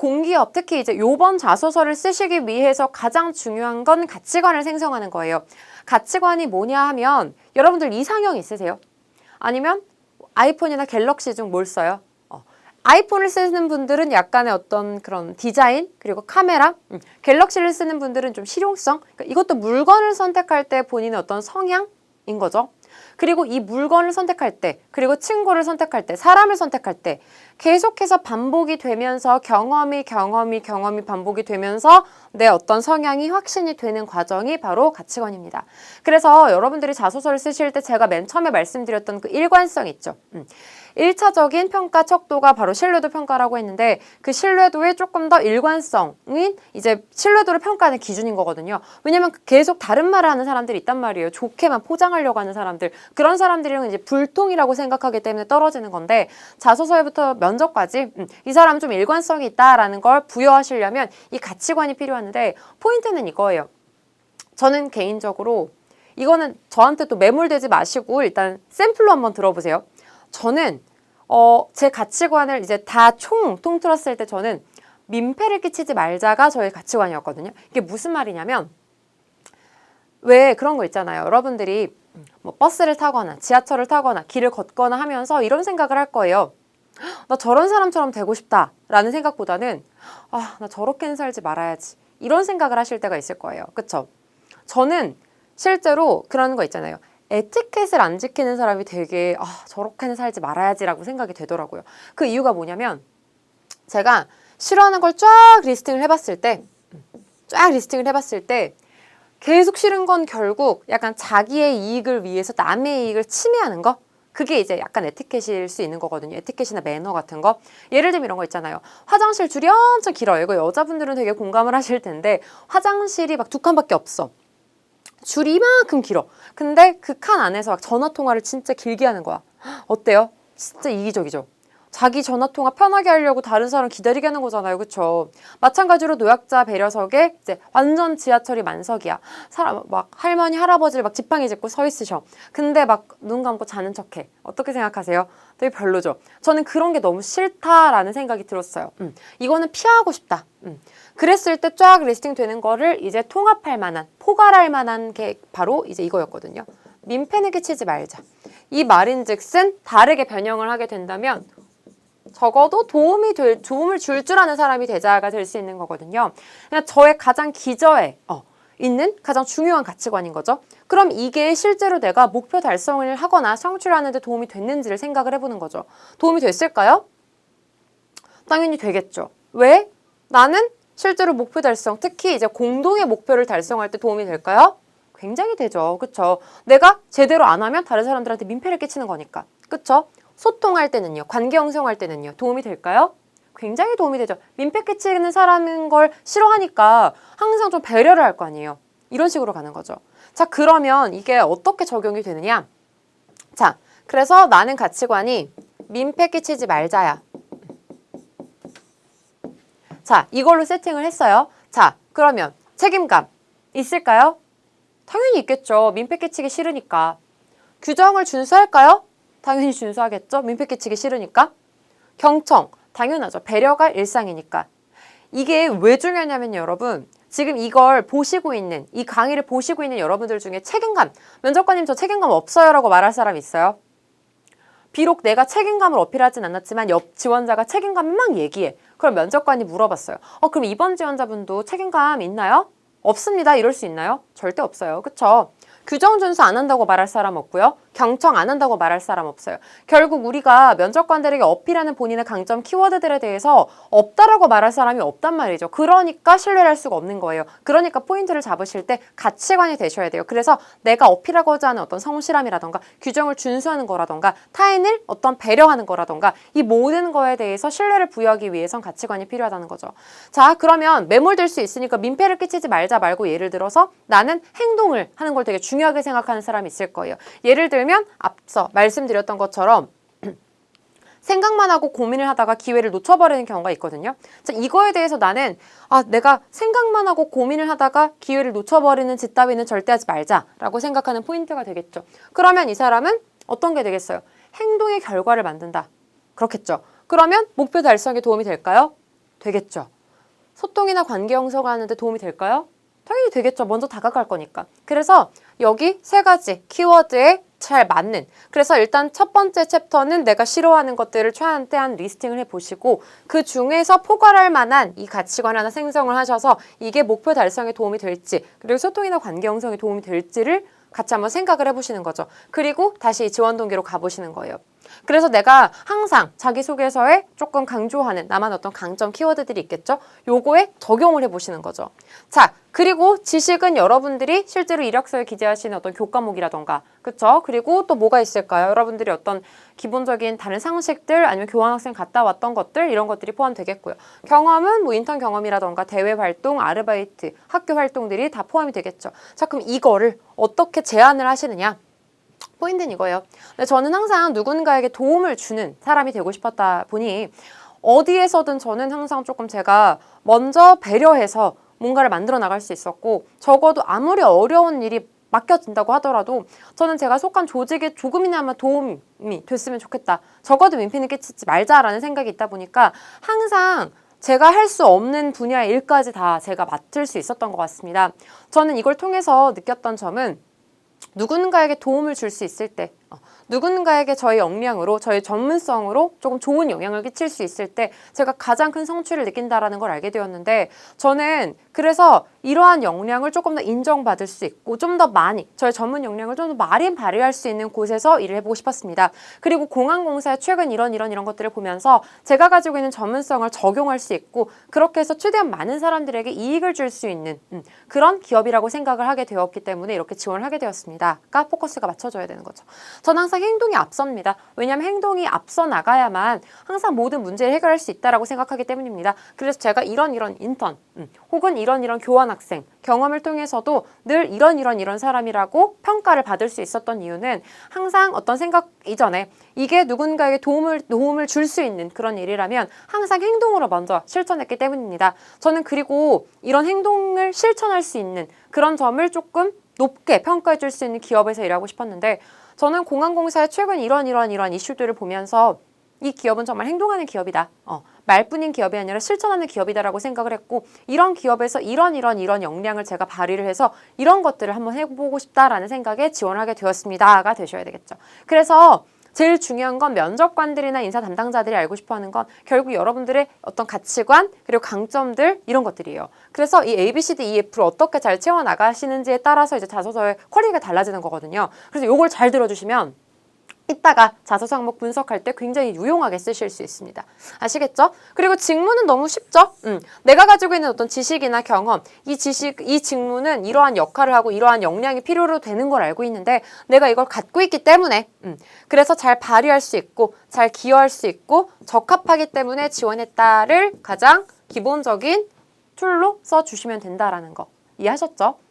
공기업 특히 이제 요번 자소서를 쓰시기 위해서 가장 중요한 건 가치관을 생성하는 거예요. 가치관이 뭐냐 하면 여러분들 이상형 있으세요? 아니면 아이폰이나 갤럭시 중 뭘 써요? 어, 아이폰을 쓰는 분들은 약간의 어떤 그런 디자인 그리고 카메라, 음, 갤럭시를 쓰는 분들은 좀 실용성. 그러니까 이것도 물건을 선택할 때 본인의 어떤 성향인 거죠. 그리고 이 물건을 선택할 때, 그리고 친구를 선택할 때, 사람을 선택할 때 계속해서 반복이 되면서 경험이 경험이 경험이 반복이 되면서 내 어떤 성향이 확신이 되는 과정이 바로 가치관입니다. 그래서 여러분들이 자소서를 쓰실 때 제가 맨 처음에 말씀드렸던 그 일관성 있죠. 음. 1차적인 평가 척도가 바로 신뢰도 평가라고 했는데 그 신뢰도의 조금 더 일관성인 이제 신뢰도를 평가하는 기준인 거거든요. 왜냐면 계속 다른 말을 하는 사람들이 있단 말이에요. 좋게만 포장하려고 하는 사람들. 그런 사람들은 이제 불통이라고 생각하기 때문에 떨어지는 건데 자소서에부터 면 접까지 음, 이 사람은 좀 일관성이 있다라는 걸 부여하시려면 이 가치관이 필요한데 포인트는 이거예요. 저는 개인적으로 이거는 저한테 또 매몰되지 마시고 일단 샘플로 한번 들어보세요. 저는 어, 제 가치관을 이제 다 총 통틀었을 때 저는 민폐를 끼치지 말자가 저의 가치관이었거든요. 이게 무슨 말이냐면 왜 그런 거 있잖아요. 여러분들이 뭐 버스를 타거나 지하철을 타거나 길을 걷거나 하면서 이런 생각을 할 거예요. 나 저런 사람처럼 되고 싶다라는 생각보다는 아, 나 저렇게는 살지 말아야지. 이런 생각을 하실 때가 있을 거예요. 그쵸? 저는 실제로 그런 거 있잖아요. 에티켓을 안 지키는 사람이 되게 아, 저렇게는 살지 말아야지라고 생각이 되더라고요. 그 이유가 뭐냐면 제가 싫어하는 걸 쫙 리스팅을 해봤을 때, 쫙 리스팅을 해봤을 때 계속 싫은 건 결국 약간 자기의 이익을 위해서 남의 이익을 침해하는 거? 그게 이제 약간 에티켓일 수 있는 거거든요. 에티켓이나 매너 같은 거. 예를 들면 이런 거 있잖아요. 화장실 줄이 엄청 길어요. 이거 여자분들은 되게 공감을 하실 텐데 화장실이 막 두 칸밖에 없어. 줄이 이만큼 길어. 근데 그 칸 안에서 막 전화 통화를 진짜 길게 하는 거야. 어때요? 진짜 이기적이죠. 자기 전화 통화 편하게 하려고 다른 사람 기다리게 하는 거잖아요. 그쵸? 마찬가지로 노약자 배려석에 이제 완전 지하철이 만석이야. 사람 막 할머니 할아버지를 막 지팡이 짚고 서 있으셔. 근데 막 눈 감고 자는 척해. 어떻게 생각하세요? 되게 별로죠. 저는 그런 게 너무 싫다라는 생각이 들었어요. 음, 이거는 피하고 싶다. 음. 그랬을 때 쫙 리스팅 되는 거를 이제 통합할 만한, 포괄할 만한 게 바로 이제 이거였거든요. 민폐는 끼치지 말자. 이 말인 즉슨 다르게 변형을 하게 된다면 적어도 도움이 될, 도움을 줄줄 아는 사람이 되자가 될 수 있는 거거든요. 그냥 저의 가장 기저에, 어, 있는 가장 중요한 가치관인 거죠. 그럼 이게 실제로 내가 목표 달성을 하거나 성취하는 데 도움이 됐는지를 생각을 해보는 거죠. 도움이 됐을까요? 당연히 되겠죠. 왜? 나는 실제로 목표 달성, 특히 이제 공동의 목표를 달성할 때 도움이 될까요? 굉장히 되죠. 그쵸? 내가 제대로 안 하면 다른 사람들한테 민폐를 끼치는 거니까. 그쵸? 소통할 때는요, 관계 형성할 때는요, 도움이 될까요? 굉장히 도움이 되죠. 민폐 끼치는 사람인 걸 싫어하니까 항상 좀 배려를 할 거 아니에요. 이런 식으로 가는 거죠. 자, 그러면 이게 어떻게 적용이 되느냐? 자, 그래서 나는 가치관이 민폐 끼치지 말자야. 자, 이걸로 세팅을 했어요. 자, 그러면 책임감 있을까요? 당연히 있겠죠. 민폐 끼치기 싫으니까. 규정을 준수할까요? 당연히 준수하겠죠. 민폐 끼치기 싫으니까. 경청, 당연하죠. 배려가 일상이니까. 이게 왜 중요하냐면 여러분, 지금 이걸 보시고 있는, 이 강의를 보시고 있는 여러분들 중에 책임감, 면접관님 저 책임감 없어요 라고 말할 사람 있어요? 비록 내가 책임감을 어필하진 않았지만 옆 지원자가 책임감을 막 얘기해. 그럼 면접관이 물어봤어요. 어, 그럼 이번 지원자분도 책임감 있나요? 없습니다. 이럴 수 있나요? 절대 없어요. 그쵸? 규정 준수 안 한다고 말할 사람 없고요. 경청 안 한다고 말할 사람 없어요. 결국 우리가 면접관들에게 어필하는 본인의 강점 키워드들에 대해서 없다라고 말할 사람이 없단 말이죠. 그러니까 신뢰를 할 수가 없는 거예요. 그러니까 포인트를 잡으실 때 가치관이 되셔야 돼요. 그래서 내가 어필하고자 하는 어떤 성실함이라던가 규정을 준수하는 거라던가 타인을 어떤 배려하는 거라던가 이 모든 거에 대해서 신뢰를 부여하기 위해선 가치관이 필요하다는 거죠. 자, 그러면 매몰될 수 있으니까 민폐를 끼치지 말자 말고 예를 들어서 나는 행동을 하는 걸 되게 중요하게 생각하는 사람이 있을 거예요. 예를 들면 앞서 말씀드렸던 것처럼 생각만 하고 고민을 하다가 기회를 놓쳐버리는 경우가 있거든요. 자, 이거에 대해서 나는 아, 내가 생각만 하고 고민을 하다가 기회를 놓쳐버리는 짓 따위는 절대 하지 말자라고 생각하는 포인트가 되겠죠. 그러면 이 사람은 어떤 게 되겠어요? 행동의 결과를 만든다. 그렇겠죠. 그러면 목표 달성에 도움이 될까요? 되겠죠. 소통이나 관계 형성하는데 도움이 될까요? 당연히 되겠죠. 먼저 다가갈 거니까. 그래서 여기 세 가지 키워드에 잘 맞는. 그래서 일단 첫 번째 챕터는 내가 싫어하는 것들을 최대한 리스팅을 해보시고 그 중에서 포괄할 만한 이 가치관 하나 생성을 하셔서 이게 목표 달성에 도움이 될지 그리고 소통이나 관계 형성에 도움이 될지를 같이 한번 생각을 해보시는 거죠. 그리고 다시 지원 동기로 가보시는 거예요. 그래서 내가 항상 자기소개서에 조금 강조하는 나만 어떤 강점 키워드들이 있겠죠? 요거에 적용을 해보시는 거죠. 자, 그리고 지식은 여러분들이 실제로 이력서에 기재하시는 어떤 교과목이라던가, 그쵸? 그리고 또 뭐가 있을까요? 여러분들이 어떤 기본적인 다른 상식들 아니면 교환학생 갔다 왔던 것들 이런 것들이 포함되겠고요. 경험은 뭐 인턴 경험이라던가 대외 활동, 아르바이트, 학교 활동들이 다 포함이 되겠죠. 자, 그럼 이거를 어떻게 제안을 하시느냐? 포인트는 이거예요. 근데 저는 항상 누군가에게 도움을 주는 사람이 되고 싶었다 보니 어디에서든 저는 항상 조금 제가 먼저 배려해서 뭔가를 만들어 나갈 수 있었고 적어도 아무리 어려운 일이 맡겨진다고 하더라도 저는 제가 속한 조직에 조금이나마 도움이 됐으면 좋겠다. 적어도 민폐는 끼치지 말자라는 생각이 있다 보니까 항상 제가 할 수 없는 분야의 일까지 다 제가 맡을 수 있었던 것 같습니다. 저는 이걸 통해서 느꼈던 점은 누군가에게 도움을 줄 수 있을 때, 어, 누군가에게 저의 역량으로, 저의 전문성으로 조금 좋은 영향을 끼칠 수 있을 때 제가 가장 큰 성취를 느낀다라는 걸 알게 되었는데 저는 그래서 이러한 역량을 조금 더 인정받을 수 있고 좀 더 많이 저의 전문 역량을 좀 더 많이 발휘할 수 있는 곳에서 일을 해보고 싶었습니다. 그리고 공항공사의 최근 이런 이런 이런 것들을 보면서 제가 가지고 있는 전문성을 적용할 수 있고 그렇게 해서 최대한 많은 사람들에게 이익을 줄 수 있는 음, 그런 기업이라고 생각을 하게 되었기 때문에 이렇게 지원을 하게 되었습니다.가 포커스가 맞춰져야 되는 거죠. 저는 항상 행동이 앞섭니다. 왜냐하면 행동이 앞서 나가야만 항상 모든 문제를 해결할 수 있다라고 생각하기 때문입니다. 그래서 제가 이런 이런 인턴 음, 혹은 이런 이런 교환 학생 경험을 통해서도 늘 이런 이런 이런 사람이라고 평가를 받을 수 있었던 이유는 항상 어떤 생각 이전에 이게 누군가에게 도움을 도움을 줄 수 있는 그런 일이라면 항상 행동으로 먼저 실천했기 때문입니다. 저는 그리고 이런 행동을 실천할 수 있는 그런 점을 조금 높게 평가해 줄 수 있는 기업에서 일하고 싶었는데 저는 공항공사의 최근 이런 이런 이런 이슈들을 보면서 이 기업은 정말 행동하는 기업이다. 어, 말뿐인 기업이 아니라 실천하는 기업이다라고 생각을 했고 이런 기업에서 이런 이런 이런 역량을 제가 발휘를 해서 이런 것들을 한번 해보고 싶다라는 생각에 지원하게 되었습니다가 되셔야 되겠죠. 그래서 제일 중요한 건 면접관들이나 인사 담당자들이 알고 싶어 하는 건 결국 여러분들의 어떤 가치관 그리고 강점들 이런 것들이에요. 그래서 이 A, B, C, D, E, F를 어떻게 잘 채워 나가시는지에 따라서 이제 자소서의 퀄리티가 달라지는 거거든요. 그래서 요걸 잘 들어주시면 이따가 자소서 항목 분석할 때 굉장히 유용하게 쓰실 수 있습니다. 아시겠죠? 그리고 직무는 너무 쉽죠? 음, 내가 가지고 있는 어떤 지식이나 경험, 이 지식, 이 직무는 이러한 역할을 하고 이러한 역량이 필요로 되는 걸 알고 있는데 내가 이걸 갖고 있기 때문에 음, 그래서 잘 발휘할 수 있고 잘 기여할 수 있고 적합하기 때문에 지원했다를 가장 기본적인 툴로 써주시면 된다라는 거 이해하셨죠?